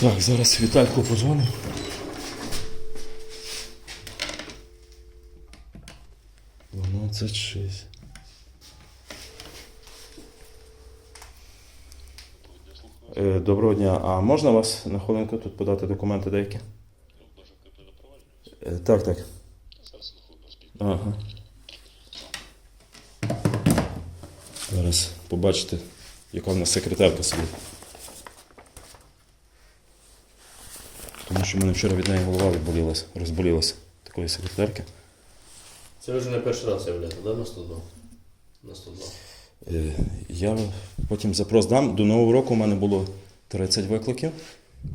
Так, зараз Вітальку позвонимо. Дванадцять шість. Е, Доброго дня. А можна вас на хвилинку тут подати документи деякі? Е, Так, так. Ага. Зараз побачите, яка в нас секретарка сидить. Тому що в мене вчора від неї голова відболілася, розболілася такої секретарки. Це вже не перший раз являєте, да, на 102? На 102. Е, Я потім запрос дам. До Нового року у мене було 30 викликів.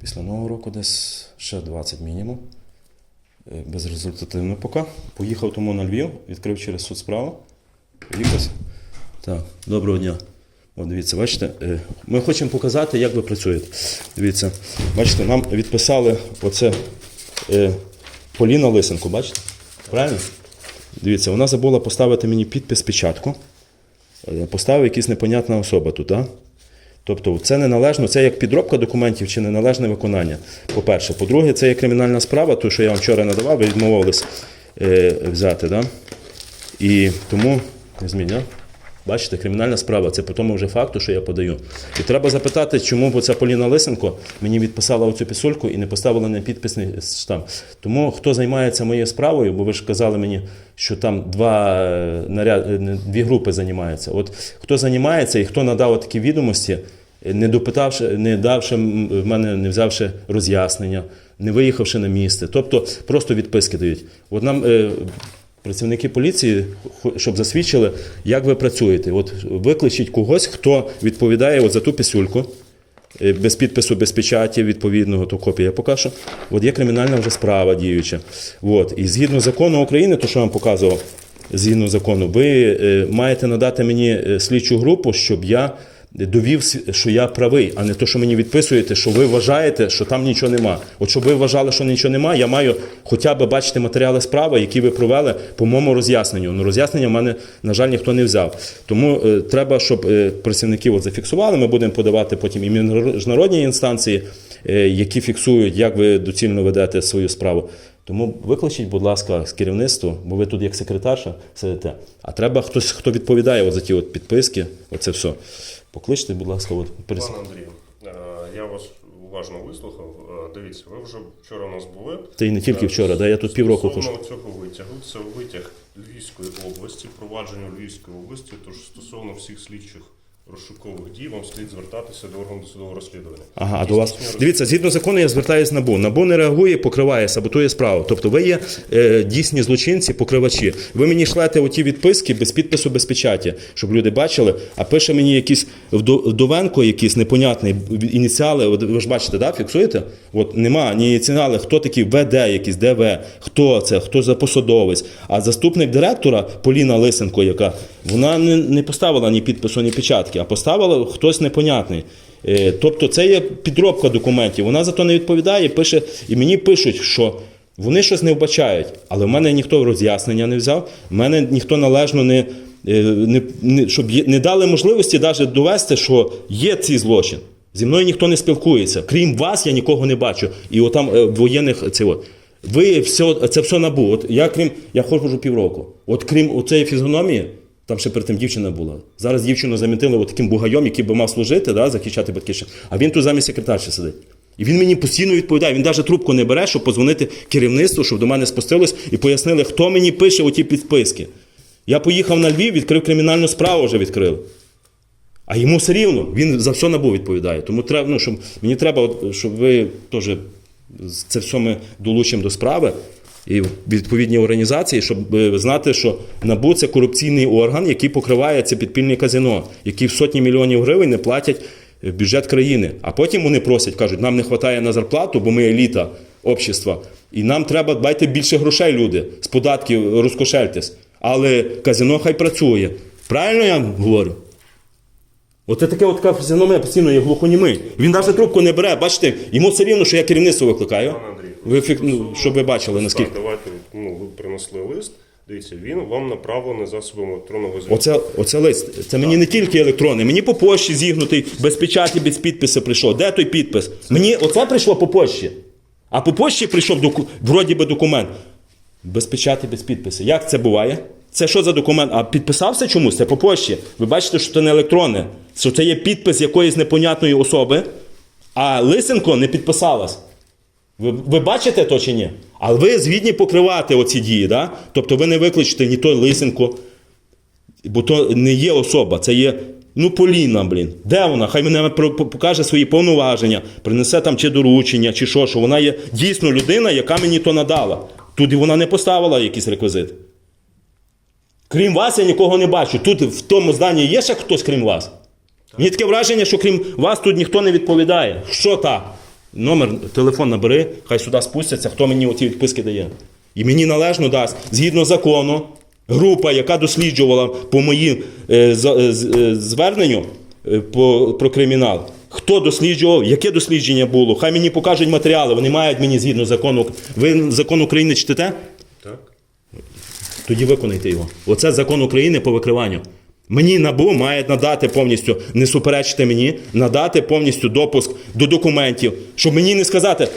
Після Нового року десь ще 20 мінімум. Е, Безрезультативно поки. Поїхав тому на Львів, відкрив через суд справу. Поїхав. Так, доброго дня. От дивіться, бачите, е, ми хочемо показати, як ви працюєте. Дивіться, бачите, нам відписали оце е, Поліна Лисенко, бачите? Правильно? Дивіться, вона забула поставити мені підпис печатку. Е, Поставив якась непонятна особа тут. А? Тобто це неналежно, це як підробка документів чи неналежне виконання. По-перше. По-друге, це є кримінальна справа, ту, що я вам вчора надавав, ви відмовились е, взяти. Да? І тому, не зміня. Бачите, кримінальна справа це по тому вже факту, що я подаю. І треба запитати, чому ця Поліна Лисенко мені відписала оцю пісульку і не поставила на підписний штамп. Тому хто займається моєю справою, бо ви ж казали мені, що там два е, наряд, е, дві групи займаються. От хто займається і хто надав такі відомості, не допитавши, не давши в мене, не взявши роз'яснення, не виїхавши на місце. Тобто просто відписки дають. От нам е, працівники поліції, щоб засвідчили, як ви працюєте. От викличіть когось, хто відповідає от за ту писюльку, е, без підпису, без печаті відповідного, то копія покажу. От є кримінальна вже справа діюча. От. І згідно закону України, то що я вам показував, згідно закону, ви е, маєте надати мені е, слідчу групу, щоб я довів, що я правий, а не то, що мені відписуєте, що ви вважаєте, що там нічого нема. От щоб ви вважали, що нічого нема, я маю хоча б бачити матеріали справи, які ви провели по моєму роз'ясненню. Ну роз'яснення в мене, на жаль, ніхто не взяв. Тому е, треба, щоб е, працівники от зафіксували. Ми будемо подавати потім і міжнародні інстанції, е, які фіксують, як ви доцільно ведете свою справу. Тому викличіть, будь ласка, з керівництва, бо ви тут як секретарша сидите. А треба хтось, хто відповідає от за ті от підписки, оце все. Покличте, будь ласка, от перес... Пане Андрію, е, я вас уважно вислухав. Е, Дивіться, ви вже вчора у нас були. Та й не тільки Е, вчора, да, я тут півроку хожу. Стосовно цього витягу, це витяг Львівської області, провадження Львівської області, тож стосовно всіх слідчих розшукових дій, вам слід звертатися до органу досудового розслідування. Ага, а до вас здійснює дивіться, згідно закону, я звертаюся НАБУ. НАБУ не реагує, покриває, саботує справу. Тобто ви є е, дійсні злочинці, покривачі. Ви мені шлете оті відписки без підпису, без печаті, щоб люди бачили. А пише мені якийсь вдо- вдовенко, якийсь непонятний ініціали. Ви ж бачите, да, фіксуєте? От нема ні ініціали, хто такий ВД, якийсь ДВ, хто це, хто за посадовець. А заступник директора Поліна Лисенко, яка вона не, не поставила ні підпису, ні печатки, а поставила хтось непонятний. Е, Тобто це є підробка документів. Вона за то не відповідає, пише, і мені пишуть, що вони щось не вбачають. Але в мене ніхто роз'яснення не взяв, в мене ніхто належно не, е, не, не щоб не дали можливості навіть довести, що є цей злочин. Зі мною ніхто не спілкується. Крім вас, я нікого не бачу. І отам е, воєнних це от. Ви все, це все набу. От я крім, я ходжу півроку. От крім оцеї фізіономії, там ще перед тим дівчина була. Зараз дівчину замітили от таким бугайом, який би мав служити, да, захищати батьківщину. А він тут замість секретарші сидить. І він мені постійно відповідає. Він навіть трубку не бере, щоб позвонити керівництву, щоб до мене спустилось і пояснили, хто мені пише оті підписки. Я поїхав на Львів, відкрив кримінальну справу, вже відкрили. А йому все рівно, він за все набув відповідає. Тому треба, ну, щоб, мені треба, щоб ви теж це все ми долучимо до справи і відповідні організації, щоб е, знати, що НАБУ це корупційний орган, який покриває це підпільне казино, які в сотні мільйонів гривень не платять в бюджет країни. А потім вони просять, кажуть, нам не вистачає на зарплату, бо ми еліта общества. І нам треба дбайте більше грошей, люди, з податків розкошельтесь. Але казино хай працює. Правильно я говорю? От це таке от фізіономія постійно є глухонімий. Він навіть трубку не бере. Бачите, йому все рівно, що я керівництво викликаю. Пане Андрій, Ви фік... ну, щоб ви бачили, наскільки. Так, давайте, ну, ви принесли лист. Дивіться, він вам направлений засобом електронного зв'язку. Оце, оце лист. Це мені не тільки електронний, мені по пошті зігнутий, без печаті, без підпису прийшов. Де той підпис? Мені оце прийшло по пошті. А по пошті прийшов доку... вроді би документ. Без печаті, без підпису. Як це буває? Це що за документ? А підписався чомусь? Це по пошті. Ви бачите, що це не електронне, що це є підпис якоїсь непонятної особи, а Лисенко не підписалась. Ви, ви бачите то чи ні? Але ви згідні покривати оці дії, да? тобто ви не викличете ні той Лисенко, бо то не є особа, це є. Ну, Поліна, блін. Де вона? Хай мене покаже свої повноваження, принесе там чи доручення, чи що, що вона є дійсно людина, яка мені то надала. Тут вона не поставила якийсь реквізит. Крім вас, я нікого не бачу. Тут в тому зданні є ще хтось, крім вас. Мені таке враження, що крім вас тут ніхто не відповідає. Що так? Номер, телефон набери, хай сюди спустяться, хто мені оці відписки дає. І мені належно дасть, згідно закону, група, яка досліджувала по моїм е, е, з- е, зверненню е, по, про кримінал. Хто досліджував, яке дослідження було? Хай мені покажуть матеріали, вони мають мені згідно закону. Ви закон України читите? Тоді виконайте його. Оце закон України по викриванню. Мені НАБУ має надати повністю, не суперечити мені, надати повністю допуск до документів, щоб мені не сказати,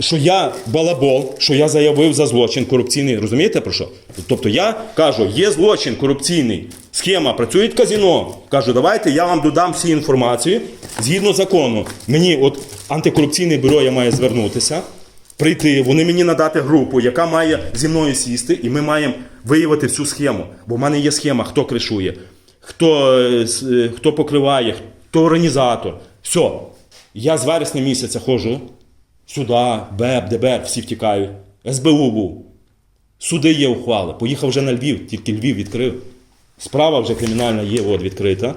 що я балабол, що я заявив за злочин корупційний. Розумієте про що? Тобто я кажу, є злочин корупційний, схема, працює казіно. Кажу, давайте я вам додам всі інформацію згідно закону. Мені, от антикорупційне бюро, я маю звернутися прийти, вони мені надати групу, яка має зі мною сісти, і ми маємо виявити всю схему. Бо в мене є схема, хто кришує, хто, е, е, хто покриває, хто організатор. Все. Я з вересня місяця ходжу сюди, БЕП, ДБР, всі втікають. СБУ був. Суди є ухвали. Поїхав вже на Львів, тільки Львів відкрив. Справа вже кримінальна є от, відкрита.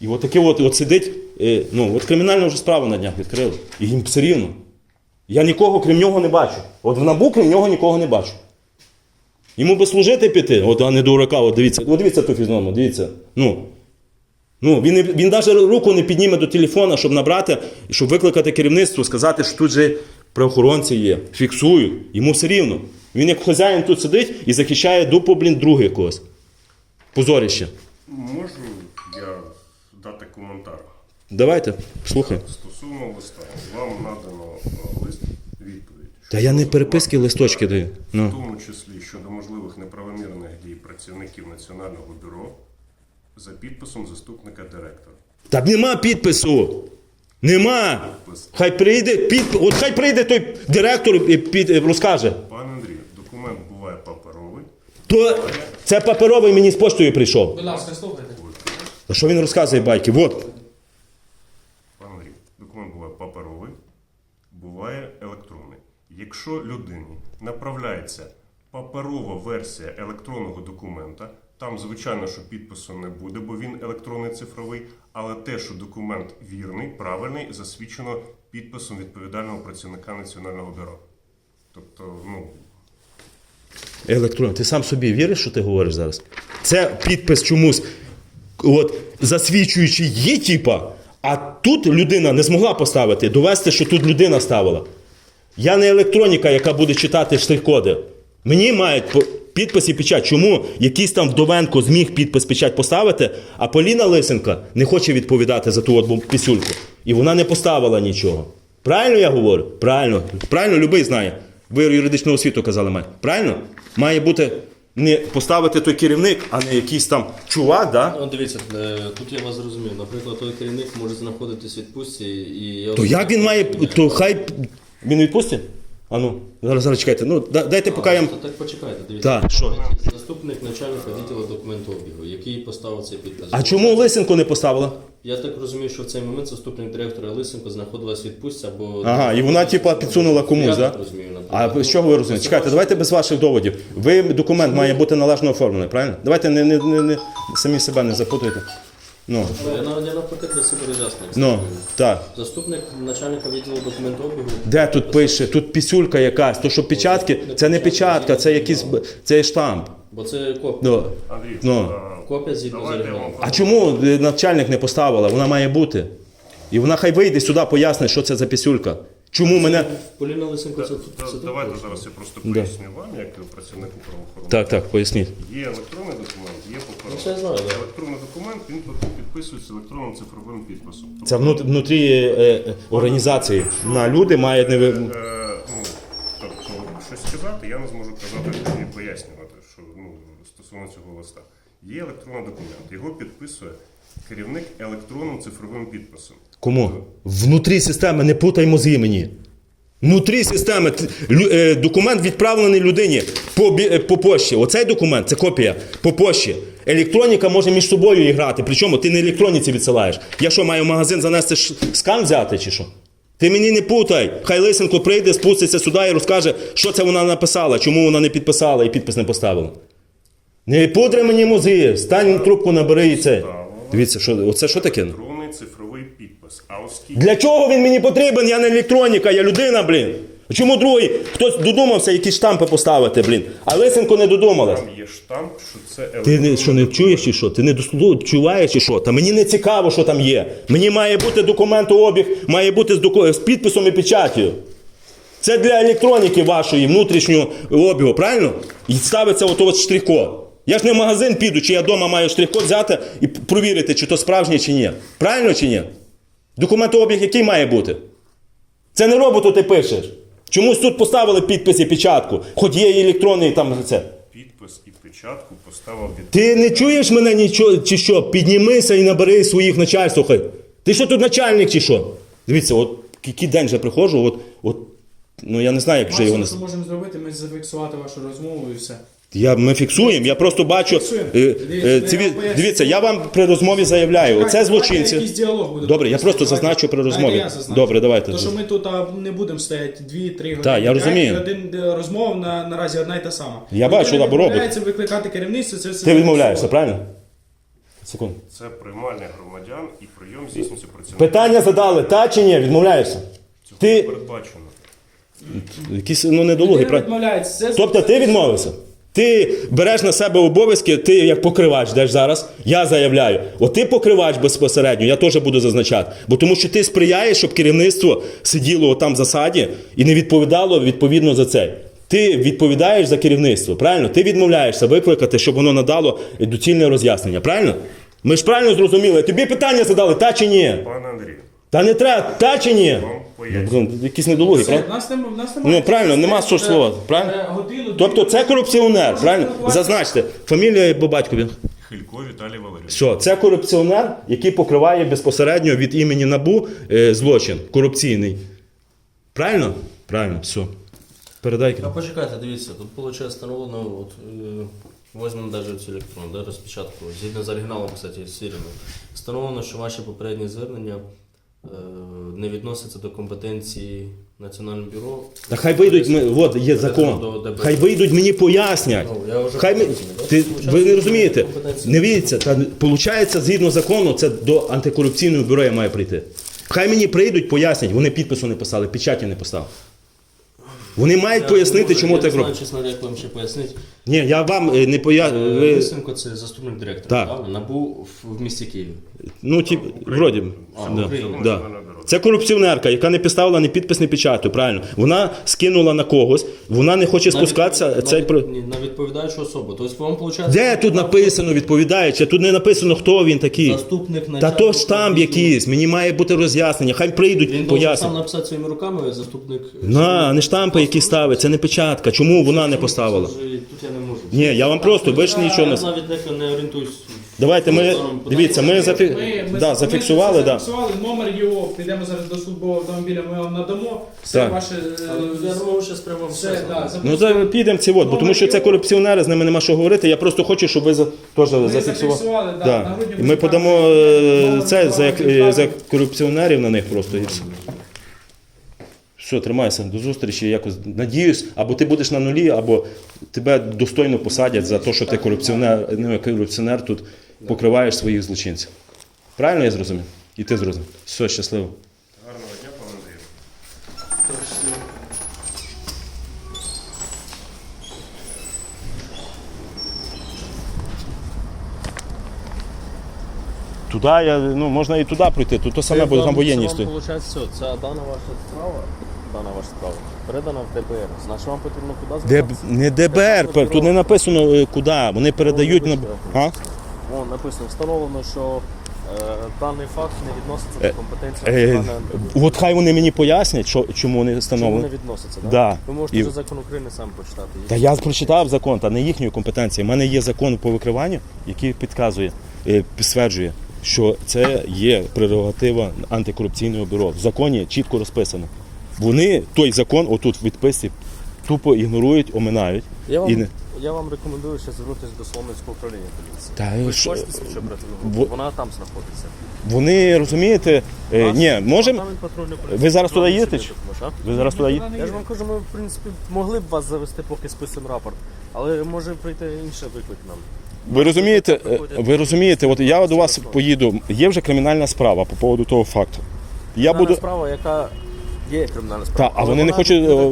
І от таке от, от сидить, е, ну, от кримінальну вже справу на днях відкрили. І їм все рівно. Я нікого крім нього не бачу. От в набу крім нього нікого не бачу. Йому би служити піти, от, а не дурака, от дивіться, от дивіться ту фізному, дивіться. Ну. Ну, він, він навіть руку не підніме до телефона, щоб набрати, щоб викликати керівництво, сказати, що тут же правоохоронці є, фіксують. Йому все рівно. Він як хазяїн тут сидить і захищає дупу, блін, друге якогось. Позоріще. Можу я дати коментар? Давайте, слухай. Стосовно листа, вам надано лист відповідь. Та я не переписки, листочки даю. В Ну. тому числі щодо можливих неправомірних дій працівників Національного бюро за підписом заступника директора. Та нема підпису. Нема. Підпис. Хай прийде, під... от хай прийде той директор і під... розкаже. Пане Андрію, документ буває паперовий, То це паперовий мені з поштою прийшов. Будь ласка, слухайте. А що він розказує байки? От. Пане Андрію, документ буває паперовий, буває електронний. Якщо людині направляється паперова версія електронного документа, там, звичайно, що підпису не буде, бо він електронний цифровий, але те, що документ вірний, правильний, засвідчено підписом відповідального працівника Національного бюро. Тобто, ну, Електронний. Ти сам собі віриш, що ти говориш зараз? Це підпис чомусь, от, засвідчуючи є, типа, а тут людина не змогла поставити, довести, що тут людина ставила. Я не електроніка, яка буде читати штрих-коди. Мені мають підпис і печать. Чому якийсь там Вдовенко зміг підпис печать поставити, а Поліна Лисенка не хоче відповідати за ту от пісюльку. І вона не поставила нічого. Правильно я говорю? Правильно. Правильно, любий знає. Ви юридичну освіту казали має. Правильно? Має бути не поставити той керівник, а не якийсь там чувак, да? Ну, дивіться, е, тут я вас зрозумів. Наприклад, той керівник може знаходитись в відпустці і я То як він має. То хай. Він відпустить? А ну, зараз, зараз чекайте. Ну, да- дайте поки я. Так почекайте, дивіться. Так, що? Заступник начальника відділу документообігу, який поставив цей підпис. А чому Лисенко не поставила? Я так розумію, що в цей момент заступник директора Лисенко знаходилась в відпустці або. Ага, і вона, типа, підсунула комусь, Я да? так розумію, А наприклад. що ви розумієте? Чекайте, давайте без ваших доводів. Ви документ має бути належно оформлений, правильно? Давайте не, не, не, не самі себе не запутуйте. Ну, Я, я навпаки для себе роз'яснюю. ну, так. Заступник начальника відділу документообігу. Де тут пише? Тут пісюлька якась, то що печатки, це не печатка, це якийсь це штамп. Бо це копія. Ну. Андрій, Ну. а, Копія згідно з давайте я вам. А чому е, начальник не поставила? Вона має бути. І вона хай вийде сюди, пояснить, що це за пісюлька. Чому мене. Поліна Лисенко це Да, це Давайте зараз я просто Да. поясню вам, як працівнику правоохоронного. Так, так, поясніть. Є електронний документ, є Ну, це я знаю, паперовий. Електронний документ він підписується електронним цифровим підписом. Це внут- внутрі е, е, організації. На люди мають не. Е, ну, тобто, щось сказати, я не зможу казати і пояснювати, що ну, стосовно цього листа. Є електронний документ, його підписує керівник електронним цифровим підписом. Кому? Внутрі системи, не путай мозги мені. Внутрі системи е, документ відправлений людині по, е, по пошті. Оцей документ це копія по пошті. Електроніка може між собою грати. Причому ти не електроніці відсилаєш. Я що, маю в магазин занести скан взяти чи що? Ти мені не путай. Хай Лисенко прийде, спуститься сюди і розкаже, що це вона написала, чому вона не підписала і підпис не поставила. Не пудри мені мозги, стань трубку, набери і це. Дивіться, що, оце що таке? Електронний цифровий підпис. А оскільки Для чого він мені потрібен? Я не електроніка, я людина, блін. Чому другий? Хтось додумався якісь штампи поставити, блін. А Лисенко не додумалась. там є штамп, що це Ти електронний не, що не чуєш чи що? Ти не чуваєш чи що? Та мені не цікаво, що там є. Мені має бути документообіг, має бути з, доку- з підписом і печаттю. Це для електроніки вашої внутрішнього обігу, правильно? І ставиться ото от штрих-код. Я ж не в магазин піду, чи я вдома маю штрих-код взяти і провірити, чи то справжнє, чи ні. Правильно чи ні? Документообіг який має бути? Це не роботу ти пишеш. Чомусь тут поставили підпис і печатку, хоч є і електронний там це. підпис і печатку поставив від Ти не чуєш мене нічого, чи що? Піднімися і набери своїх начальств. хай. Ти що тут начальник чи що? Дивіться, от який день вже приходжу, от, от, ну я не знаю, як вже його Максимум, не... що можемо зробити, ми зафіксувати вашу розмову і все. Я, ми фіксуємо, я просто бачу. Фіксуємо. е, е, Дивіться, я вам дивіться, я вам при розмові заявляю, оце злочинці. Діалог буде. Добре, я просто Давайте- зазначу при Давайте розмові. я зазначу. Добре, давайте. То, що ми тут а, не будемо стояти 2-3 години. Так, я розумію. Один е, розмова на, наразі одна і та сама. Я бачу, да, бо робить. відмовляється викликати керівництво, це все Ти відмовляєшся, правильно? Секунду. це приймальня громадян і прийом здійснюється працівником. Питання задали, та чи ні? Відмовляєшся? Цього Ти- передбачено. Якісь ну, відмовляється. Це Тобто ти відмовився? Ти береш на себе обов'язки, ти як покривач йдеш зараз. Я заявляю, от ти покривач безпосередньо, я теж буду зазначати. Бо тому що ти сприяєш, щоб керівництво сиділо там в засаді і не відповідало відповідно за це. Ти відповідаєш за керівництво, правильно? Ти відмовляєшся викликати, щоб воно надало доцільне роз'яснення. Правильно? Ми ж правильно зрозуміли. Тобі питання задали, та чи ні? Пане Андрію, Та не треба, та чи ні? Ну, Якісь недолугі, Все, правда? нас нема, нас немає. Ну, правильно, нема що ж слова, Е, правильно? Годину, Тобто це корупціонер, правильно? Зазначте, фамілія по батькові. Хилько Віталій Валерійович. Що, це корупціонер, який покриває безпосередньо від імені НАБУ е, злочин корупційний. Правильно? Правильно, все. Передай. А почекайте, дивіться, тут виходить встановлено, от, е, возьмемо навіть цю електронну да, розпечатку, згідно з оригіналом, кстати, сірено. Встановлено, що ваші попередні звернення не відноситься до компетенції Національного бюро. Та хай вийдуть, ми, от є закон. Хай вийдуть, мені пояснять. Ну, я вже Хай ми, да? ти, ви не розумієте. Не віться, та виходить, згідно закону, це до антикорупційного бюро я маю прийти. Хай мені прийдуть, пояснять, вони підпису не писали, печаті не поставили. Вони мають Я пояснити, можу, чому я так знаю, роблять. чесно, як вам ще пояснити. Ні, я вам е, не поясню. Ви... Лисенко це заступник директора, Так. правильно? НАБУ в, в місті Києві. Ну, ті, вроді. б. А, да. Україна. Да. Це корупціонерка, яка не підставила ні підпис, ні печатю, правильно. Вона скинула на когось, вона не хоче спускатися. На, Цей... про- ні, на відповідаючу особу. Тобто вам виходить... Де тут написано відповідаючи? Тут не написано, хто він такий. Заступник Та то штамп якийсь, мені має бути роз'яснення. Хай прийдуть, Він должен сам написати своїми руками, заступник... На, не штампи, які ставить, це не печатка. Чому вона не поставила? Тут я не можу. Ні, я вам просто, ви ж нічого Я не. навіть не, не орієнтуюсь. Давайте ми. Дивіться, ми зафі... Ми, ми, да, ми зафіксували, да. зафіксували, номер його, підемо зараз до службового автомобіля, ми вам надамо. Все Так. ваше... е, прямо Все, да, Ну за підемо ці от, бо тому що це корупціонери, з ними нема що говорити. Я просто хочу, щоб ви за теж зафіксували. зафіксували, да, Да. на грудні І Ми ми подамо е, це за, як- е, за корупціонерів на них просто і все. Тримайся, до зустрічі. Якось надіюсь, або ти будеш на нулі, або тебе достойно посадять за те, що ти корупціонер, ну, корупціонер тут покриваєш своїх злочинців. Правильно я зрозумів? І ти зрозумів. Все, щасливо. Гарного дня, пане Андрію. Туди я, ну, можна і туди пройти, тут то саме буде, там воєнні стоять. Виходить, все, це дана ваша справа. дана ваша справа. Передана в ДБР. Значить, вам потрібно куди Де, звертатися? не ДБР, пер- тут не написано е, куди. Вони передають на. А? Вон написано, встановлено, що е, даний факт не відноситься Е, до компетенції Е, національної от хай вони мені пояснять, що, чому вони Чому встановлені. не відноситься, да? Да. Ви можете І- вже закон України сам почитати. Та я прочитав закон, та не їхньої компетенції. У мене є закон по викриванню, який підказує, е, підтверджує, що це є прерогатива антикорупційного бюро. В законі чітко розписано. Вони той закон, отут в відписці, тупо ігнорують, оминають. Я вам, І не- я вам рекомендую ще звернутися до Солом'янського управління поліції. Та Ви що- ж слідчу оперативну Во- Вона там знаходиться. Вони розумієте, е, ні, можемо. департамент патрульної поліції. Ви зараз туди їдете чи? допоможе, а? Ви зараз туди їдете? Я ж вам кажу, ми в принципі могли б вас завести, поки списуємо рапорт, але може прийти інший виклик нам. Ви розумієте, е, ви розумієте, от я до вас поїду. Є вже кримінальна справа по поводу того факту. Я буду. справа, яка є кримінальна справа. Та, а вони не хочуть, е,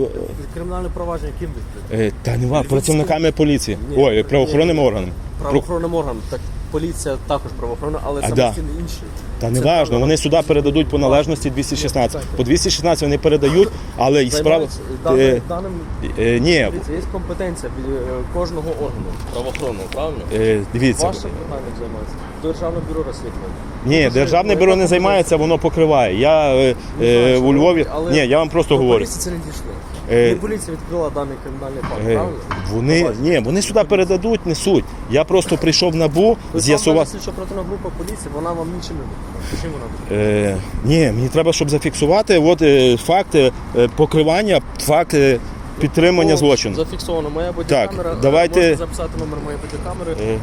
Кримінальне провадження ким відкрите? Е, Та не ва, працівниками поліції. Ні, Ой, ні. правоохоронними органами. Правоохоронним органом, так поліція також правоохоронна, але А, самостійно інший. Та не важно, вони сюди передадуть по належності 216. По 216 вони передають, але і справа. Е, даним е, ні, дивіться, є компетенція від, е, кожного органу правоохоронного, правильно? е, дивіться. Ваше питання займається. Державне бюро розслідування. Ні, державне бюро не займається, воно покриває. Я е, Ну, е, у Львові. але Ні, я вам просто говорю. поліції це не дійшло. Е, поліція відкрила даний кримінальний факт, Е, правильно? Вони ні, вони сюди передадуть, несуть. Я просто прийшов набу, з'ясував. Слідчо оперативна група поліції, вона вам нічим не допоможе. Чим вона допоможе? Е, ні, мені треба, щоб зафіксувати от, е, факт е, покривання, факт е, підтримання злочину. Зафіксовано моя бодікамера. Так, давайте- Можете записати номер моєї бодікамери. Е,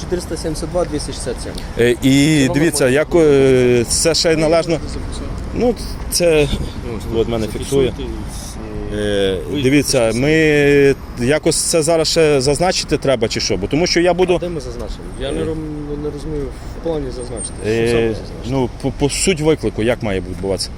472 267. е, і дивіться, як е, це ще й належно. Ну, це от мене фіксує. Е, дивіться, ми якось це зараз ще зазначити треба чи що? Бо тому що я буду. Де ми зазначили? Я не, ром- не розумію в плані зазначити. Що Е, саме зазначити? ну, по, по суть виклику, як має відбуватися?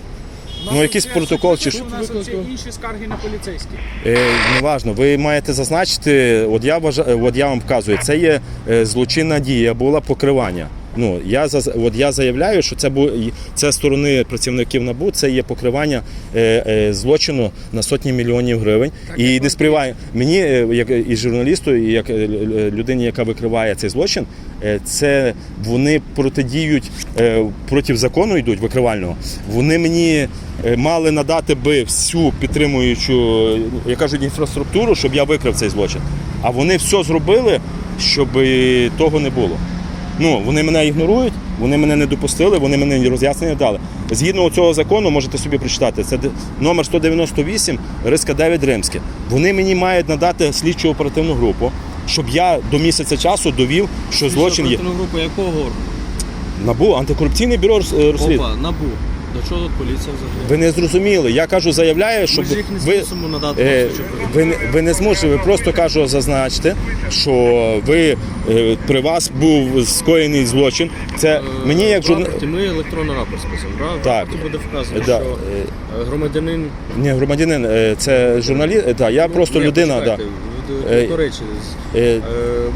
Ну, якийсь протокол чи що? У нас взагалі інші скарги на поліцейські. Е, неважно, ви маєте зазначити, от я вважаю, от я вам вказую, це є е, злочинна дія, була покривання. Ну я заз- от я заявляю, що це бу це сторони працівників набу, це є покривання е, е, злочину на сотні мільйонів гривень. і не сприймаю мені, е, як і журналісту, і як е, е, людині, яка викриває цей злочин, е, це вони протидіють е, проти закону йдуть викривального. Вони мені е, мали надати би всю підтримуючу, е, як кажуть, інфраструктуру, щоб я викрив цей злочин. А вони все зробили, щоб е, того не було. Ну, вони мене ігнорують, вони мене не допустили, вони мене роз'яснення дали. Згідно цього закону, можете собі прочитати, це номер 198, риска 9 римське. Вони мені мають надати слідчу оперативну групу, щоб я до місяця часу довів, що злочин є. групу якого органу? Набу антикорупційне бюро е, розслідування. Опа, НАБУ. До чого тут поліція взагалі? Ви не зрозуміли. Я кажу, заявляю, щоб Ми ж їх не ви, змусимо надати е, ви, не- ви не зможете, ви просто кажу, зазначте, що ви е, при вас був скоєний злочин. Це мені як журна... рапорті ми електронний рапорт списуємо, правда? Так. Рапорті буде вказано, Да. що е, громадянин... Ні, громадянин, е, це журналіст, е, да, я просто Ні, людина. Да. почекайте, до- Е, речі, з- Е, е,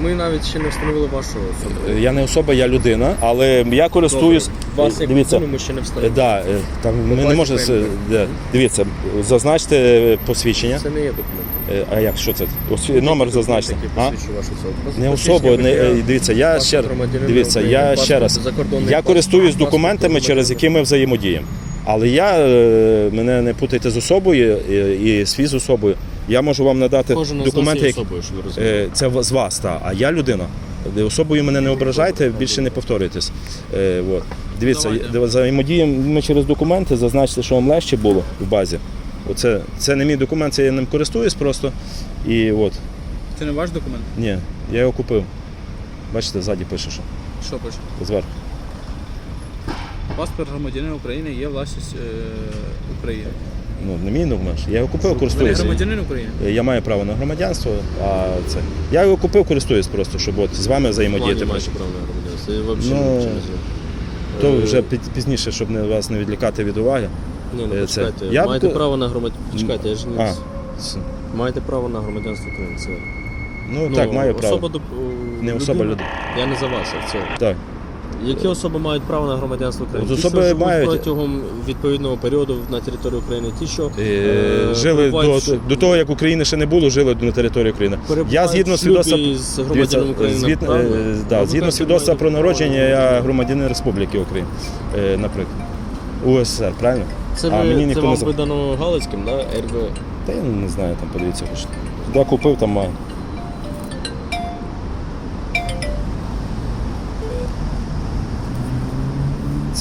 ми навіть ще не встановили вашу особу. Я не особа, я людина, але я користуюсь. Вас як Дивіться, ми ще не е, встановили. да, е, там ми не можемо. Да. Дивіться, зазначте е, посвідчення. Це не є документ. Е, А як що це? Ось номер зазначте. А? посвідчує особу. Не не е, дивіться, я ще дивіться, я ще раз. Я користуюсь документами, через які ми взаємодіємо. Але я е, мене не путайте з особою і, і свій з особою. Я можу вам надати Кожен документи, є які особою, щоб ви. Е, Це з вас, та, а я людина. Особою мене не ображайте, більше не повторюйтесь. Е, от. Дивіться, Давайте. взаємодіємо ми через документи, зазначте, що вам легше було в базі. Оце, це не мій документ, це я ним користуюсь просто. І от, Це не ваш документ? ні, я його купив. Бачите, ззаді пише, що Що пише? зверху. Паспорт громадянина України є власність е, України. Ну, не мій документ, я його купив, користуюся. громадянин України? Е, Я маю право на громадянство, а це. Я його купив, користуюсь просто, щоб от з вами взаємодіяти. Маєте право на громадянство. Я взагалі Ну, не знаю. То Е, вже пізніше, щоб не, вас не відлікати від уваги. Ні, е, ну це- почекайте. я Маєте б- право на громадянство. Почекайте, я ж не... А, це- Маєте право на громадянство України. Це... ну, так, маю право. Особа, доп- Не особа людина. Я не за вас, а в цілому. Так. Які особи мають право на громадянство України? От Ті, особи що живуть мають- протягом відповідного періоду на території України, ті, що Е, е, жили перебувають до, в- до того, як України ще не було, жили на території України. перебувають Я згідно в шлюбі свідоцтва з громадянином України. правильно? е, да, згідно свідоцтва про народження, я громадянин Республіки Україна, е, наприклад. УССР, правильно? Це, а ви, мені це ніхто вам не видано Галицьким, да? РВ. Та я не знаю, там подивіться хочете. Де купив, там маю.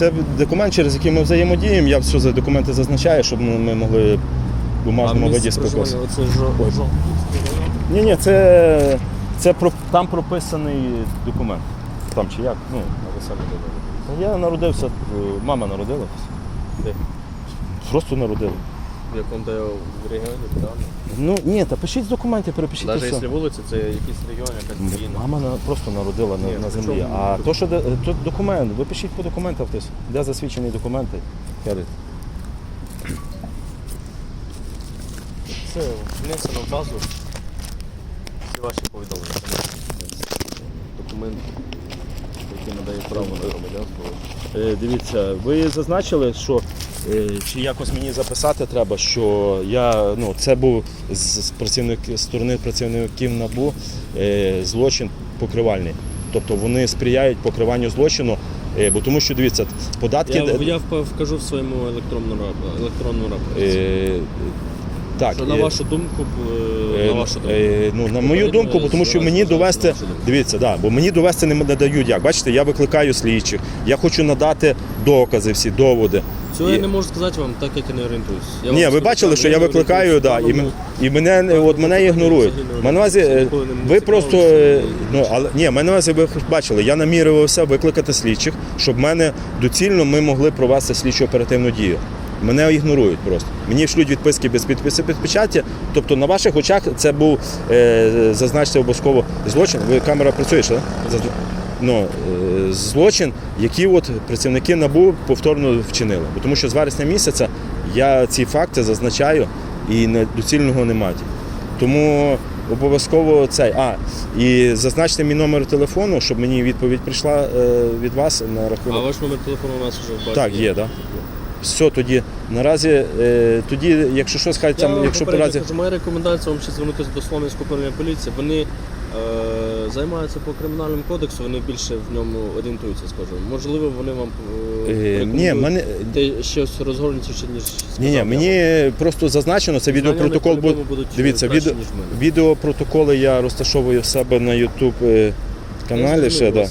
Це документ, через який ми взаємодіємо. Я все за документи зазначаю, щоб ми могли в бумажному виді спілкуватися. Оце жо, Ні, ні, це, це про, там прописаний документ. Там чи як? Ну, а ви самі додали. Я народився, е, мама народила. Просто народила. В якому де в регіоні, правильно? Ну ні, та пишіть документи, перепишіть. Навіть все. якщо вулиця, це якийсь регіон, якась країна. Мама на, просто народила на, Ні, на землі. чому А то, що де- тут документ, ви пишіть по документах хтось. Де засвідчені документи? Кажуть. Це внесено в базу. Всі ваші повідомлення. Документ, який надає право на громадянство. Е, дивіться, ви зазначили, що чи якось мені записати треба, що я ну це був з, з працівник з сторони працівників НАБУ е, злочин покривальний. Тобто вони сприяють покриванню злочину, е, бо тому що дивіться, податки. Я, я вкажу в своєму електронному електронному рапорті. е, так, Що, на е, вашу думку, Е, на вашу думку. е, ну, на мою думку, бо тому що мені довести, дивіться, да, бо мені довести не не дають як. Бачите, я викликаю слідчих, я хочу надати докази, всі, доводи. Цього і- я не можу сказати вам, так як я не орієнтуюсь. Я Ні, вам ви скажу, бачили, так, що я не викликаю, да, і, мен- і мене от мене ігнорують. Мене на увазі, е, ви просто е, ну але ні, мене на увазі ви бачили, я намірювався викликати слідчих, щоб мене доцільно ми могли провести слідчу оперативну дію. Мене ігнорують просто. Мені шлють відписки без підпису під печаті. Тобто на ваших очах це був е, зазначте обов'язково злочин. Ви камера працює, ще, да? Ну, е, злочин, який от працівники НАБУ повторно вчинили. Бо тому що з вересня місяця я ці факти зазначаю і доцільного немає. Тому обов'язково цей. А, і зазначте мій номер телефону, щоб мені відповідь прийшла е, від вас на рахунок. А ваш номер телефону у нас вже в базі. Так, є, так. Все тоді. Наразі, е, тоді, якщо щось, хай там, якщо по попередньо разі. кажу, моя рекомендація вам ще звернутися до Слов'янської управління поліції. Вони займаються по кримінальному кодексу, вони більше в ньому орієнтуються, скажу. Можливо, вони вам е, Е, ні, мене, щось розгорнутіше, ніж сказав ні, ні, я. мені просто зазначено, це Знання відеопротокол буде. Дивіться, краще, відеопротоколи я розташовую в себе на YouTube е, каналі ще. Да.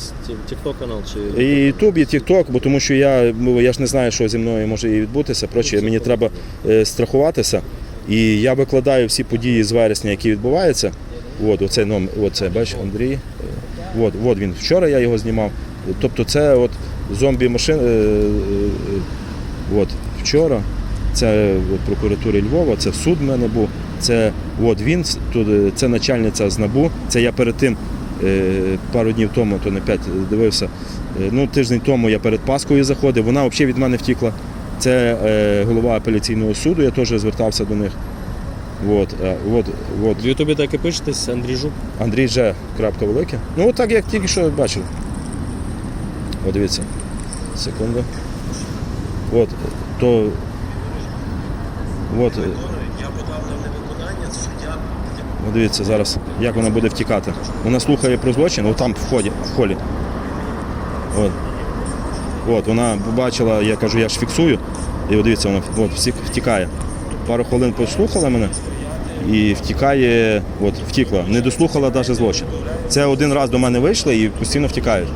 Тікток канал чи І Ютуб, і Тікток, бо тому що я, ну, я ж не знаю, що зі мною може і відбутися. Проче, мені треба е, страхуватися. І я викладаю всі події з вересня, які відбуваються. От, оцей номер, оце, бачиш, Андрій. От, от він. Вчора я його знімав. Тобто це от зомбі машин. Е, е, е, от, вчора. Це от, прокуратури Львова, це суд в мене був. Це от він, тут, це начальниця з НАБУ. Це я перед тим пару днів тому, то не п'ять дивився. Ну, тиждень тому я перед Паскою заходив, вона взагалі від мене втікла. Це голова апеляційного суду, я теж звертався до них. От, от, от. в Ютубі так і пишетесь, Андрій Жук. Андрій Ж. крапка велике. Ну, так, як тільки що бачив. От дивіться. Секунду. От, то. От. я подавлю на От дивіться зараз, як вона буде втікати. Вона слухає про злочин, от там в ході, в холі. От. От, вона побачила, я кажу, я ж фіксую. І от дивіться, вона от, всі- втікає. Пару хвилин послухала мене і втікає, от втікла, не дослухала навіть злочин. Це один раз до мене вийшли і постійно втікають.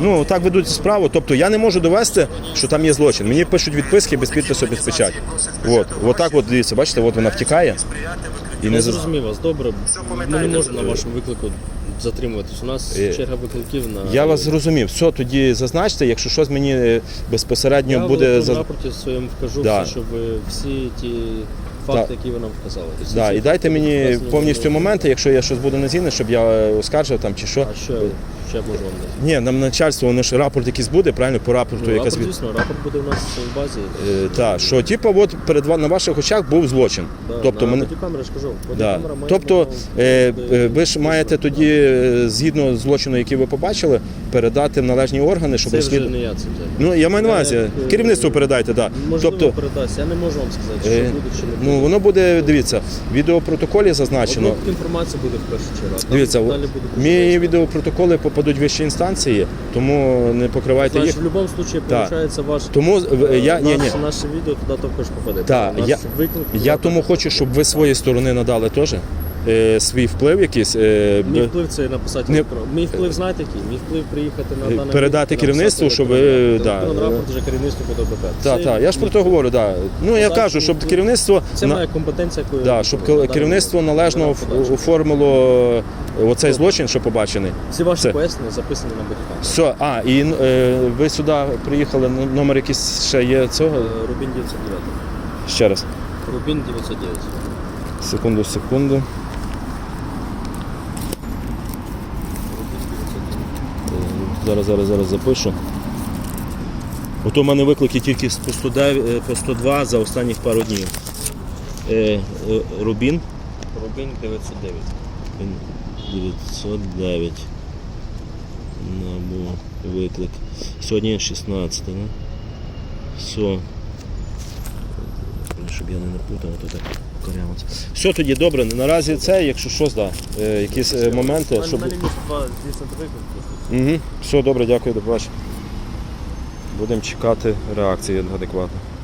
Ну, так ведуть справу. Тобто я не можу довести, що там є злочин. Мені пишуть відписки без підпису, без печаті. От, от так от дивіться, бачите, от вона втікає. І Я не заз- зрозумів вас, добре. Ми не можемо на вашому виклику затримуватись. У нас Е, черга викликів на Я вас зрозумів. Все, тоді зазначте, якщо щось мені е, безпосередньо Я буде в за... рапорті своєму вкажу Да. все, щоб ви всі ті факти, Да. які ви нам вказали. Всі Да, ці і дайте мені повністю моменти, якщо я щось буду незгідний, щоб я оскаржив там чи що. А що, чи можу вам дати? Ні, нам начальство, воно ж рапорт якийсь буде, правильно, по рапорту Ну, якась рапорт, від... звісно, рапорт буде у нас в базі. Е, та, що типу, от перед ва- на ваших очах був злочин. Да, тобто на мене... бодікамері ж кажу. Да. бодікамера має Тобто бути, е, е, ви ж маєте тоді, е, згідно злочину, який ви побачили, передати в належні органи, щоб Це вже розслід... не я це взяв. Ну, я маю на увазі, Е, е, керівництво передайте, так. Да. Можливо, Тобто, передасть. Я не можу вам сказати, що Е, буде чи не буде. ну, воно буде, дивіться, в відеопротоколі зазначено. Обробка інформації буде в першу чергу. а там Дивіться, далі буде мій відеопротоколи попадуть в вищі інстанції, тому не покривайте їх. В будь-якому випадку, Так. виходить, ваш Тому е, я, ні, ні. наше, наше відео туди також попаде. Так, я- виклик, Я тому також хочу, щоб ви свої сторони надали теж е, свій вплив якийсь. Е, Мій вплив це написати Не- Мій вплив знаєте який? Мій вплив приїхати на Е, дане передати керівництву, щоб ви, електронно. да, е, рапорт вже керівництво буде ОБП. Так, так, я ж про те говорю, да. Ну я кажу, щоб керівництво Це на- моя компетенція, яку да, щоб керівництво належно оформило е, оцей злочин, що побачений. Всі ваші пояснення записані на бодікамері. Все, а, і е, ви сюди приїхали, номер якийсь ще є цього? Е, Рубін 909. Ще раз. Рубін 909. Секунду, секунду. Е, Зараз, зараз, зараз запишу. От у мене виклики тільки по 109, е, 102 за останніх пару днів. Е, е, Рубін Рубін 909. 909. Набу виклик. Сьогодні 16, да? Все. Щоб я не напутав, то так корявиться. Все тоді добре. Наразі це, якщо щось, да. Е, якісь е, моменти, щоб. мене між два дійсно. Угу. Все добре, дякую, до побачення. Будемо чекати реакції адекватно.